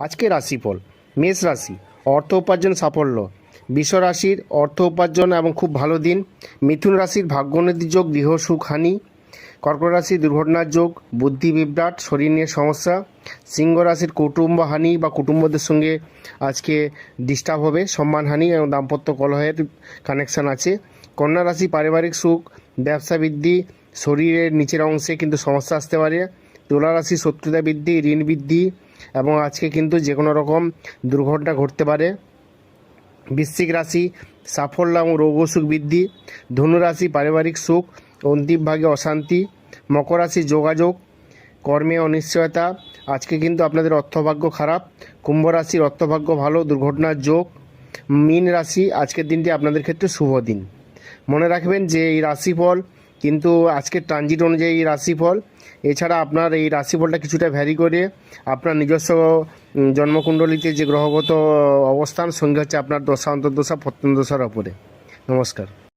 আজকে রাশিফল, মেষ রাশি, অর্থ উপার্জন সাফল্য। বৃষ রাশির অর্থ উপার্জন এবং খুব ভালো দিন। মিথুন রাশির ভাগ্যোন্নতি যোগ গৃহ সুখ হানি। কর্কট রাশির দুর্ঘটনার যোগ, বুদ্ধি বিভ্রাট, শরীর নিয়ে সমস্যা। সিংহ রাশির কুটুম্ব হানি বা কুটুম্বদের সঙ্গে আজকে ডিস্টার্ব হবে সম্মানহানি এবং দাম্পত্য কলহের কানেকশন আছে। কন্যা রাশি পারিবারিক সুখ, ব্যবসা বৃদ্ধি, শরীরের নিচের অংশে কিন্তু সমস্যা আসতে পারে। তুলা রাশি শত্রুতা বৃদ্ধি, ঋণ বৃদ্ধি এবং আজকে কিন্তু যে কোনো রকম দুর্ঘটনা ঘটতে পারে। বৃশ্চিক রাশি সাফল্য এবং রোগ অসুখ বৃদ্ধি, ধনুরাশি পারিবারিক সুখ, অন্তিম ভাগে অশান্তি, মকর রাশি যোগাযোগ, কর্মে অনিশ্চয়তা। আজকে কিন্তু আপনাদের অর্থভাগ্য খারাপ, কুম্ভ রাশির অর্থভাগ্য ভালো, দুর্ঘটনার যোগ। মীন রাশি, আজকের দিনটি আপনাদের ক্ষেত্রে শুভ দিন। মনে রাখবেন যে এই রাশিফল কিন্তু আজকের ট্রানজিট অনুযায়ী রাশিফল, এছাড়া আপনার এই রাশিফলটা কিছুটা ভ্যারি করে আপনার নিজস্ব জন্মকুণ্ডলিতে যে গ্রহগত অবস্থান, সঙ্গে হচ্ছে আপনার দশা, অন্তর্দশা, প্রত্যন্তদশার ওপরে। নমস্কার।